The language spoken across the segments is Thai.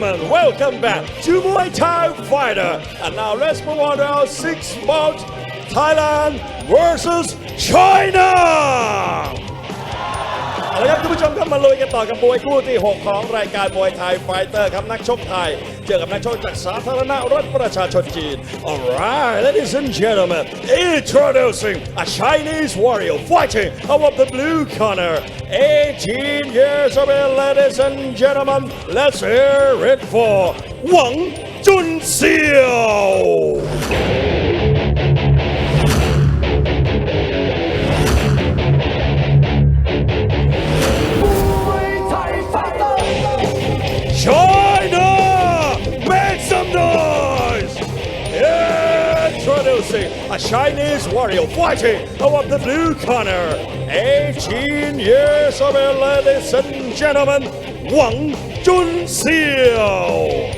gentlemen, welcome back to Muay Thai Fighter. And now let's move on to our sixth bout Thailand versus China. เอาละครับคุณผู้ชมครับมาลุยกันต่อกับมวยคู่ที่ 6 ของรายการมวยไทยไฟเตอร์ครับนักชกไทย เจอกับนักชกจากสาธารณรัฐประชาชนจีน Alright ladies and gentlemen introducing a Chinese warrior fighting above the blue corner 18 years of age ladies and gentlemen let's hear it for Wang Junxiao Chinese warrior fighting of the blue corner. 18 years of age, ladies and gentlemen, Wang Junxiao.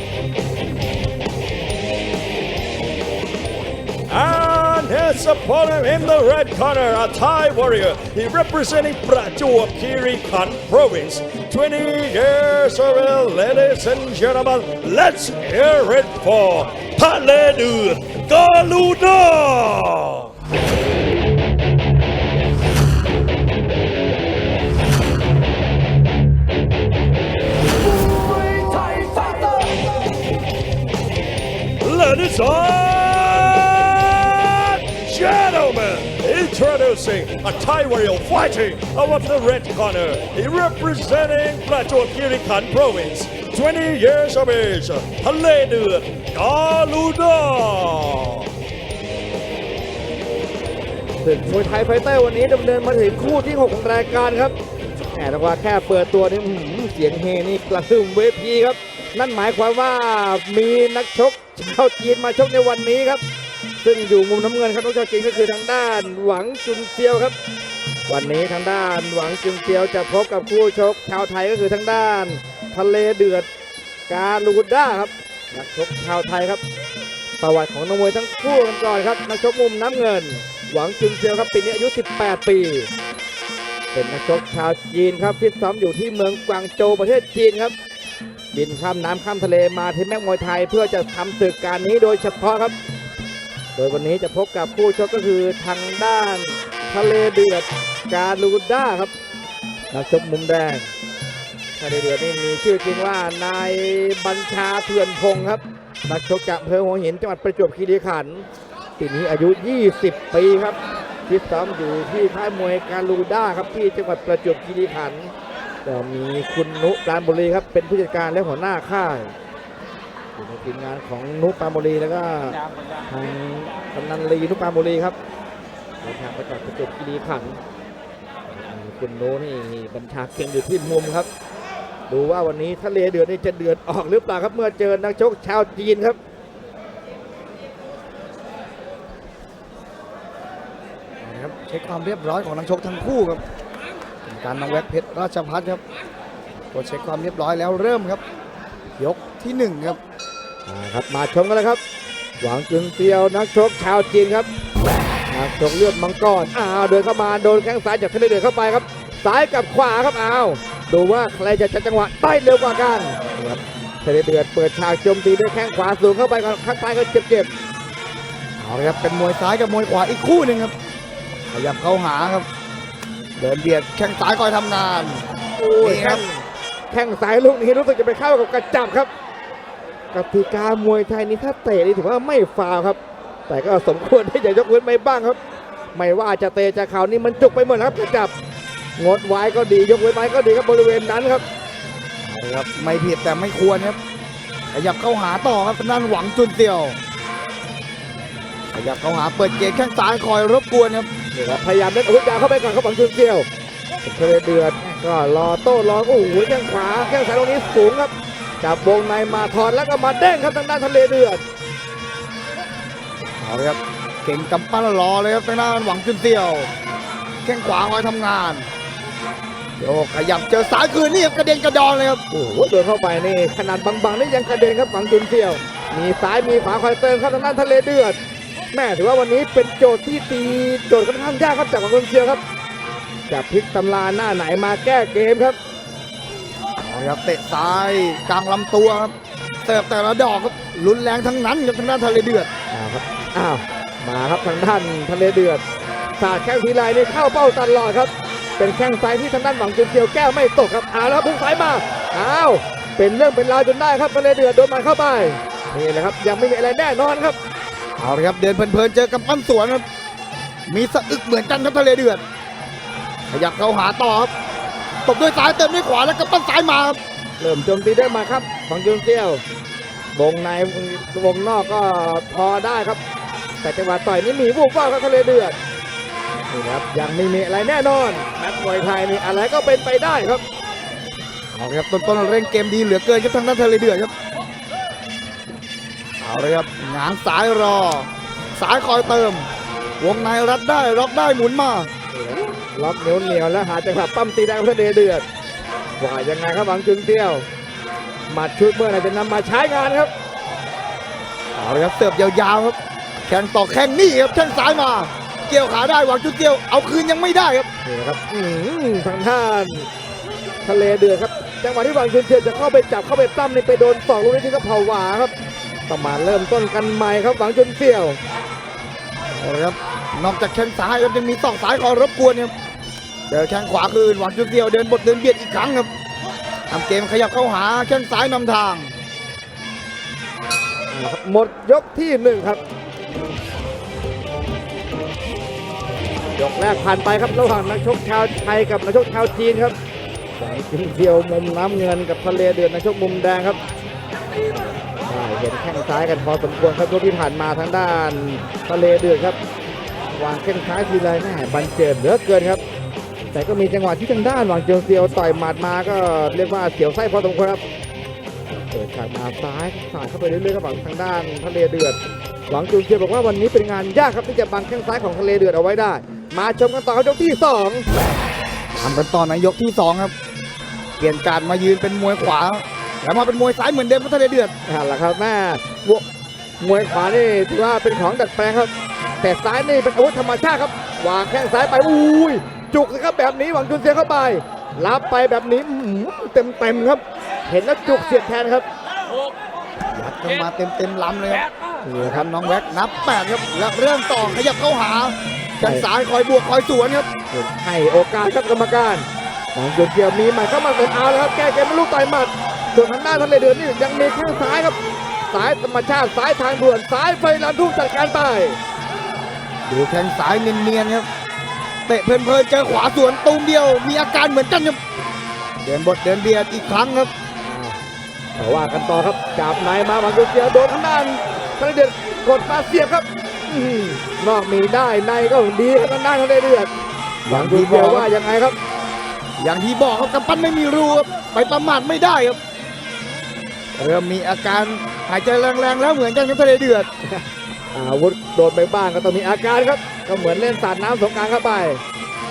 And his opponent in the red corner, a Thai warrior. He representing Kiri Khan province. 20 years of age, ladies and gentlemen. Let's hear it for Paledu Galuda. ไทยไฟเตอร์ Ladies and gentlemen, introducing a Thai warrior fighting above the red corner. He representing Plateau Kiri Khan province. 20 years of age, Haledu Galuda. ศึกมวยไทยไฟเตอร์วันนี้ดำเนินมาถึงคู่ที่6ของรายการครับแหมแต่ว่าแค่เปิดตัวนี่เสียงเฮนี่กระหึ่มเวทีครับ นั่นหมายความว่ามีนักชกชาวจีนมาชกในวันนี้ครับ ซึ่งอยู่มุมน้ำเงินครับนักชาวจีนก็คือทางด้านหวังจุนเซียวครับ วันนี้ทางด้านหวังจุนเซียวจะพบกับคู่ชกชาวไทยก็คือทางด้าน ทะเลเดือดกาลูด้าครับ นักชกชาวไทยครับ ประวัติของนักมวยทั้งคู่กันก่อนครับนักชกมุมน้ำเงิน หวังจุนเซียวครับปีนี้อายุ 18 ปี เป็นนักชกชาวจีนครับฟิตซ้อมอยู่ที่เมืองกวางโจวประเทศจีนครับบินข้ามน้ำข้ามทะเลมาที่แม็กมวยไทย เพื่อจะทำศึกการนี้โดยเฉพาะครับ โดยวันนี้จะพบกับคู่ชกก็คือทางด้านทะเลเดือดกาลูด้าครับนักชกมุมแดง ทะเลเดือดนี่มีชื่อจริงว่านายบัญชาเถื่อนพงศ์ครับนักชกจากอำเภอหัวหินจังหวัดประจวบคีรีขันธ์ปีนี้อายุ 20 ปีครับที่ซ้อมอยู่ที่ค่ายมวยการลูด้าครับที่จังหวัดประจวบคีรีขันธ์แต่มีคุณนุปรานบุรีครับเป็นผู้จัดการและหัวหน้าค่ายอยู่ในทีมงานของนุปรานบุรีแล้วก็ทางกำนันลีนุปรานบุรีครับเดินทางมาจากประจวบคีรีขันธ์คุณนุนี่บัญชาเก่งอยู่ที่มุมครับ ดูว่าวันนี้ทะเลเดือดนี่จะเดือดออกหรือเปล่าครับเมื่อเจอนักชกชาวจีนครับนะครับเช็คความเรียบร้อยของนักชกทั้งคู่ครับเป็นการนองแวกเพชรราชพัฒครับตรวจเช็คความเรียบร้อยแล้วเริ่มครับ ยกที่หนึ่งครับครับมาชมกันเลยครับ หวังจุนเซียวนักชกชาวจีนครับนักชกเลือดมังกรอ้าวเดินเข้ามาโดนแข้งซ้ายจากทะเลเดือดเข้าไปครับซ้ายกับขวาครับอ้าว ดูว่าใครจะจัดจังหวะได้เร็วกว่ากันครับทะเลเดือดเปิดฉากโจมตีด้วยแข้งขวาสูงเข้าไปครับข้างซ้ายก็เจ็บๆเอาเลยครับเป็นมวยซ้ายกับมวยขวาอีกคู่หนึ่งครับขยับเข้าหาครับ เดินเบียดแข้งซ้ายคอยทำงานโอ้ยนี่ครัแข้บงแข้งซ้ายลูกนี้รู้สึกจะไปเข้ากับกระจับครับกติกามวยไทยนี้ถ้าเตะนี่ถือว่าไม่ฟาวล์ครับ แต่ก็สมควรที่จะยกเว้นไปบ้างครับ ไม่ว่าจะเตะจะเข่านี่มันจุกไปหมดครับกระจับ งดไว้ก็ดียกเว้นไว้ก็ดีครับบริเวณนั้นครับเอาเลยครับไม่ผิดแต่ไม่ควรครับขยับเข้าหาต่อครับทางด้านหวังจุนเตียวขยับเข้าหาเปิดเกมแข้งซ้ายคอยรบกวนครับนี่ครับพยายามเล่นอาวุธยาวเข้าไปก่อนครับฝังชุนเกียวเป็นทะเลเดือดก็รอโต้รอโอ้โหแข้งขวาแข้งซ้ายตรงนี้สูงครับจับวงในมาถอนแล้วก็มาเด้งครับทางด้านทะเลเดือดเอาเลยครับเก่งกำปั้นรอเลยครับทางด้านหวังจุนเตียวแข้งขวาคอยทำงาน โยกขยับเจอสายคืนนี่ครับกระเด็นกระดอนเลยครับโอ้โหเดินเข้าไปนี่ขนาดบางๆนี่ยังกระเด็นครับฝังจุนเกียว มีซ้ายมีขวาคอยเติมครับทางด้านทะเลเดือด แม่ถือว่าวันนี้เป็นโจทย์ที่ตีโจทย์ค่อนข้างยากครับจากฝังจุนเกียวครับจะพลิกตำราหน้าไหนมาแก้เกมครับเอาเลยครับเตะซ้ายกลางลำตัวครับเสิร์ฟแต่ละดอกครับรุนแรงทั้งนั้นครับทางด้านทะเลเดือดอ้าวครับอ้าวมาครับทางด้านทะเลเดือดสาดแข้งทีไรนี่เข้าเป้าตลอดครับ เป็นแข้งซ้ายที่ทางด้านหวังจุนเกียวแก้วไม่ตกครับอ้าวแล้วพุ่งซ้ายมาอ้าวเป็นเรื่องเป็นราวจนได้ครับทะเลเดือดโดนมันเข้าไปนี่แหละครับยังไม่มีอะไรแน่นอนครับเอาเลยครับเดินเพลินๆเจอกับปั้นสวนครับมีสะอึกเหมือนกันครับทะเลเดือดขยับเข้าหาต่อครับตบด้วยซ้ายเติมด้วยขวาแล้วก็ปั้นซ้ายมาครับเริ่มโจมตีได้มาครับของจุนเกียววงในวงนอกก็พอได้ครับ แต่จังหวะต่อยนี่มีวูบว่าบครับทะเลเดือด นี่ครับยังไม่มีอะไรแน่นอนนักมวยไทยนี่อะไรก็เป็นไปได้ครับเอาเลยครับต้นๆเร่งเกมดีเหลือเกินครับทางด้านทะเลเดือดครับเอาเลยครับงางซ้ายรอซ้ายคอยเติม วงในรัดได้ล็อกได้หมุนมาล็อกเหนียวเหนียวแล้วหาจังหวะปั้มตีได้ครับทะเลเดือดว่ายังไงครับหวังจุนเตี้ยวหมัดชุดเมื่อไหร่จะนำมาใช้งานครับเอาเลยครับเสิร์ฟยาวๆครับแข้งต่อแข้งนี่ครับแข้งซ้ายมา เกี่ยวขาได้หวังจุดเกี่ยวเอาคืนยังไม่ได้ครับนี่นะครับอื้อหือทางท่านทะเลเดือดครับ จังหวะที่หวังจุนเตี้ยวจะเข้าไปจับเข้าไปปั้มนี่ไปโดนสองลูกนี้ที่ก็เผาหวาครับต้องมาเริ่มต้นกันใหม่ครับหวังจุนเตี้ยวเอาเลยครับนอกจากแข้งซ้ายครับยังมีศอกซ้ายคอยรบกวนครับเจอแข้งขวาคืนหวังจุดเกี่ยวเดินบทเดินเบียดอีกครั้งครับทำเกมขยับเข้าหาแข้งซ้ายนำทางเอาละครับหมดยกที่หนึ่งครับ ยกแรกผ่านไปครับระหว่างนักชกชาวไทยกับนักชกชาวจีนครับสายจิ้งเดียวมุมน้ำเงินกับทะเลเดือดนักชกมุมแดงครับเห็นแข้งซ้ายกันพอสมควรครับยกที่ผ่านมาทางด้านทะเลเดือดครับวางแข้งซ้ายทีไรแม่บันเจิดเหลือเกินครับ แต่ก็มีจังหวะที่ทางด้านหวังเจียวเซียวต่อยหมัดมาก็เรียกว่าเสียวไส้พอสมควรครับเปิดฉากมาซ้ายสาดเข้าไปเรื่อยๆครับหวังทางด้านทะเลเดือดหวังจูเชียบอกว่าวันนี้เป็นงานยากครับที่จะบังแข้งซ้ายของทะเลเดือดเอาไว้ได้ มาชมกันต่อครับยกที่สองทำกันต่อในยกที่สองครับ เปลี่ยนการมายืนเป็นมวยขวา แล้วมาเป็นมวยซ้ายเหมือนเดิมครับทะเลเดือดนั่นแหละครับแม่วมวยขวานี่ถือว่าเป็นของดัดแปลงครับ แต่ซ้ายนี่เป็นอาวุธธรรมชาติครับ วางแข้งซ้ายไปอุ้ยจุกเลยครับแบบนี้หวังจุนเสียเข้าไป รับไปแบบนี้เต็มเต็มๆครับ เห็นแล้วจุกเสียดแทนครับยัดเข้ามาเต็มเต็มๆลำเลยครับนี่ครับน้องแว็กนับแปดครับแล้วเริ่มต่อขยับเข้าหา แข้งซ้ายคอยบวกคอยสวนครับให้โอกาสครับกรรมการหวังจุนเสียมีหมัดเข้ามาเป็นเอาแล้วครับแก้เกมเป็นลูกต่อยหมัดส่วนทางด้านทะเลเดือดนี่ยังมีแข้งซ้ายครับซ้ายธรรมชาติซ้ายทางด่วนซ้ายไฟลันทุ่งจัดการไปดูแข้งซ้ายเนียนๆครับเตะเพลินๆเจอขวาสวนตูมเดียว มีอาการเหมือนกันครับเดินบทเดินเบียดอีกครั้งครับแต่ว่ากันต่อครับจับในมาหวังจุนเสียโดนทางด้านทะเลเดือดกดมาเสียบครับอื้อหือ นอกมีได้ในก็ดีครับทางด้านทะเลเดือดหวังจุนเสียว่ายังไงครับ อย่างที่บอกครับกำปั้นไม่มีรูครับไปประมาทไม่ได้ครับเริ่มมีอาการหายใจแรงๆแล้วเหมือนกันครับทะเลเดือดอาวุธโดนไปบ้างก็ต้องมีอาการครับ ก็เหมือนเล่นสาดน้ำสงกรารเข้าไป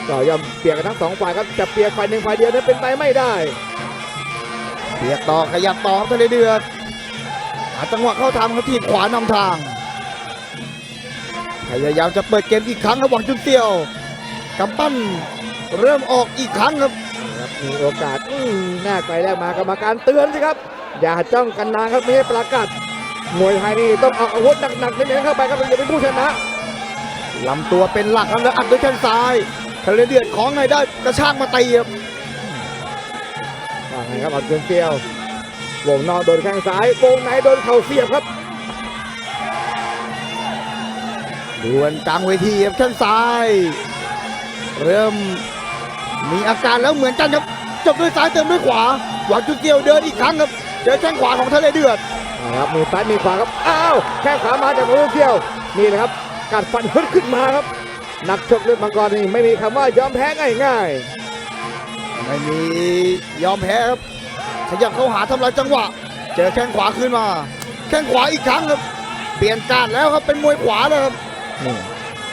ก็ยอมเปียกกันทั้งสองฝ่ายครับจะเปียกฝ่ายหนึ่งฝ่ายเดียวนั้นเป็นไปไม่ได้เบียดต่อขยับต่อครับทะเลเดือดหาจังหวะเข้าทางครับทีบขวานำทาง พยายามจะเปิดเกมอีกครั้งครับหวังจุนเตียวกำปั้นเริ่มออกอีกครั้งครับมีโอกาสอื้อหน้าไกลแรกมากรรมการเตือนสิครับ อย่าจ้องกันนานครับไม่ให้ประกาศมวยไทยนี่ต้องเอาอาวุธหนักๆเน้นๆเข้าไปครับถึงจะเป็นผู้ชนะลำตัวเป็นหลักครับแล้วอัดด้วยแข้งซ้ายทะเลเดือดของในได้กระชากมาตีครับว่าไงครับอับดุลเซียววงนอกโดนแข้งซ้ายวงในโดนเข่าเสียบครับ ดวลกลางเวทีครับแข้งซ้าย เริ่มมีอาการแล้วเหมือนกันครับจบด้วยซ้ายเติมด้วยขวาหวังจุดเดียวเดินอีกครั้งครับเจอแข้งขวาของทะเลเดือดนะครับมีซ้ายมีขวาครับอ้าวแข้งขวามาจากอับดุลเซียวนี่แหละครับกัดฟันฮึดขึ้นมาครับ นักชกเลือดมังกรนี่ไม่มีคำว่ายอมแพ้ง่ายไม่มียอมแพ้ครับขยับเข้าหาทำลายจังหวะ เจอแข้งขวาขึ้นมา แข้งขวาอีกครั้งครับ เปลี่ยนการแล้วครับเป็นมวยขวาแล้วครับๆ นี่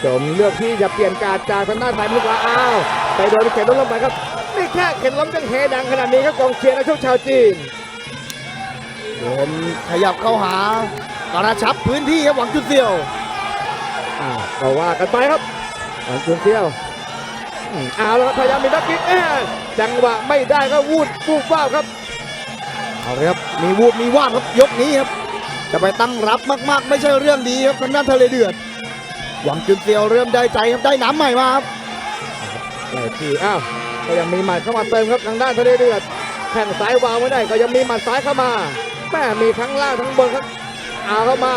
จมเลือกที่จะเปลี่ยนการจากทางด้านซ้ายมือขวาอ้าวไปโดนเข็นล้มลงไปครับนี่แค่เข็นล้มจังเฮดังขนาดนี้ครับกองเชียร์นักชกชาวจีนเดินขยับเข้าหากระชับพื้นที่ครับหวังจุดเดียวอ้าวก็ว่ากันไปครับอันจุนเซียวอืมเอาแล้วครับพยายามมีนักกิกแอะจังหวะไม่ได้ก็วูดวูบว้าวครับเเอาเลยครับมีวูบมีวาดครับยกนี้ครับ จะไปตั้งรับมากๆ ไม่ใช่เรื่องดีครับทางด้านทะเลเดือด หวังจุนเซียวเริ่มได้ใจครับได้น้ำใหม่มาครับไล่ทีอ้าวก็ยังมีหมัดเข้ามาเติมครับทางด้านทะเลเดือดแข้งซ้ายวางไว้ได้ก็ยังมีหมัดซ้ายเข้ามาแม่มีทั้งล่างทั้งบนครับเอาเข้ามา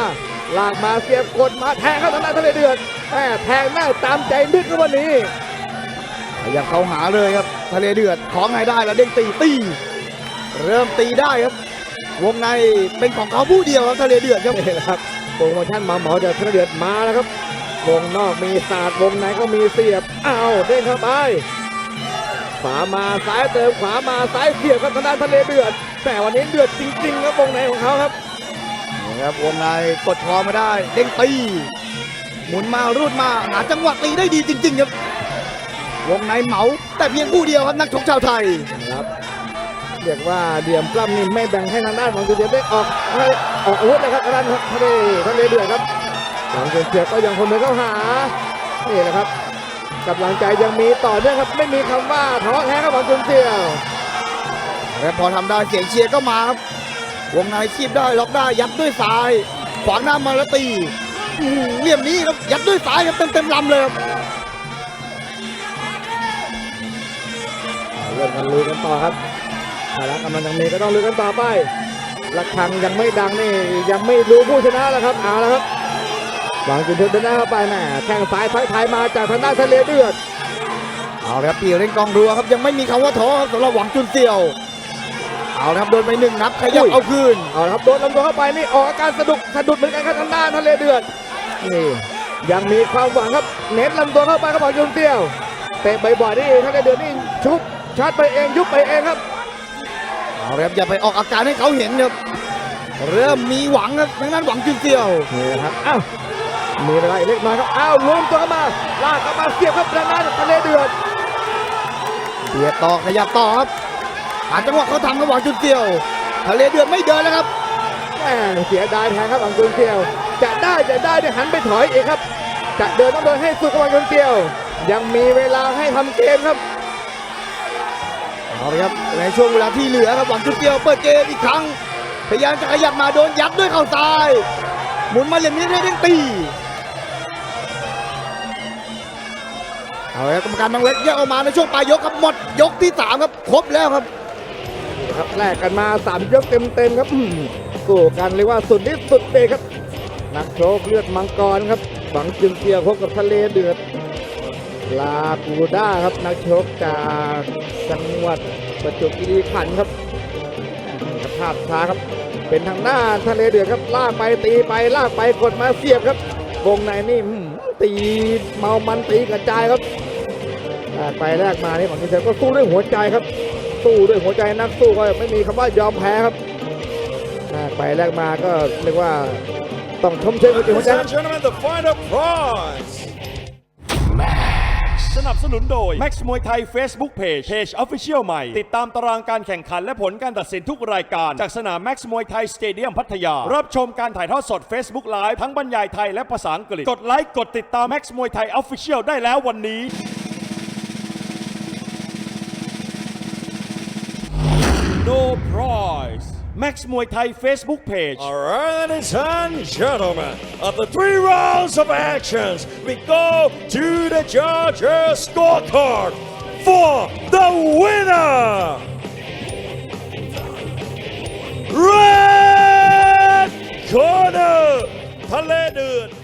ลากมาเสียบกดมาแทงเข้าทางด้านทะเลเดือดแม่แทงหน้าตามใจนึกครับวันนี้อยากเข้าหาเลยครับทะเลเดือดของให้ได้แล้วเด้งตีตี เริ่มตีได้ครับ วงในเป็นของเขาผู้เดียวครับทะเลเดือดครับนี่แหละครับโปรโมชั่นมาเหมาจากทะเลเดือดมาแล้วครับ วงนอกมีศาสตร์วงในก็มีเสียบอ้าวเด้งเข้าไปขวามาซ้ายเติมขวามาซ้ายเสียบครับทางด้านทะเลเดือด แต่วันนี้เดือดจริงๆครับวงในของเขาครับนี่ครับวงในกดคอมาได้เด้งตีหมุนมารูดมาหาจังหวะตีได้ดีจริง ๆ ครับ วงในเหมาแต่เพียงผู้เดียวครับนักชกชาวไทยนะครับเรียกว่าเดี่ยมปล้ำนี่ไม่แบ่งให้ทางด้านของจุนเจียได้ออกให้ออกอาวุธเลยครับทางด้านทะเลทะเลเดือดครับ หลังจุนเจียก็ยังคนเดินเข้าหา นี่แหละครับกำลังใจยังมีต่อเนื่องครับ ไม่มีคำว่าท้อแท้ครับหวังจุนเจียว และพอทำได้เสียงเชียร์ก็มาครับ วงในคีบได้ล็อกได้ยัดด้วยซ้าย ขวางหน้ามาแล้วตีอื้อหือเหลี่ยมนี้ครับยัดด้วยซ้ายครับเต็มเต็มๆลำเลยครับเริ่มกันลุยกันต่อครับภาระกำลังยังมีก็ต้องลุยกันต่อไประฆังยังไม่ดังนี่ยังไม่รู้ผู้ชนะแล้วครับเอาละครับ หวังจุนเจียเดินหน้าเข้าไปแหม่แข้งซ้ายท้ายทายมาจากทางด้านทะเลเดือดเอาละครับปีเร่งกองรัวครับยังไม่มีคำว่าท้อครับสำหรับหวังจุนเซียว เอาละครับโดนไปหนึ่งนับขยับอุ้ยเอาคืนเอาละครับโดนลำตัวเข้าไปนี่ออกอาการสะดุกสะดุดเหมือนกันครับทางด้านทะเลเดือดนี่ยังมีความหวังครับเน้นลำตัวเข้าไปครับบอกยุนเตี้ยวเตะบ่อยๆนี่ทะเลเดือดนี่ชุบชาร์จไปเองยุบไปเองครับเอาละครับอย่าไปออกอาการให้เขาเห็นครับเริ่มมีหวังครับทางด้านหวังจุนเซียวนี่นะครับอ้าว มีเวลาอีกเล็กน้อยครับ อ้าวรวมตัวเข้ามาลากเข้ามาเสียบครับทางด้านทะเลเดือดเบียดต่อขยับต่อครับหาจังหวะเขาทำกับหวังจุนเซียวทะเลเดือดไม่เดินแล้วครับแหมเสียดายแทนครับของยุนเตี้ยว จะได้จะได้เนี่ยหันไปถอยอีกครับ จะเดินต้องเดินให้สุดกับยุนเตี้ยว ยังมีเวลาให้ทำเกมครับเอาละครับในช่วงเวลาที่เหลือครับหวังจุนเซียวเปิดเกมอีกครั้งพยายามจะขยับมาโดนยัดด้วยเข่าซ้าย หมุนมาเหลี่ยมนี้ได้เด้งตี เอาละคกรรมการบางเล็กแยกออกมาในช่วงปลายยกครับหมดยกที่สามครับครบแล้วครับครับแลกกันมา3ยกเต็มๆครับอือหือสู้กันเรียกว่าสุดฤทธิ์สุดเดชครับ นักโชกเลือดมังกรครับหวังจึงเกียวพบกับทะเลเดือดลากูด้าครับนักโชกจากจังหวัดประจวบคีรีขันธ์ครับนี่ครับภาพช้าครับ เป็นทางหน้าทะเลเดือดครับลากไปตีไปลากไปกดมาเสียบครับวงในนี่อือตีเมามันตีกระจายครับ ไปแลกมานี่หวังจึงเกียวก็สู้ด้วยหัวใจครับ สู้ด้วยหัวใจนักสู้ก็ไม่มีคำว่ายอมแพ้ครับแลกไปแลกมาก็เรียกว่าต้องชมเชยหัวใจหัว Ladies ใจ and gentlemen the final prize สนับสนุนโดย Max มวยไทย Facebook Page Page Official ใหม่ ติดตามตารางการแข่งขันและผลการตัดสินทุกรายการ จากสนาม Max มวยไทยสเตเดียมพัทยา รับชมการถ่ายทอดสด Facebook Live ทั้งบรรยายไทยและภาษาอังกฤษ กดไลค์ กดติดตาม Max มวยไทย Official ได้แล้ววันนี้ no prize. Max Muay Thai Facebook page. All right ladies and gentlemen after three rounds of actions we go to the judges scorecard for the winner. Red Corner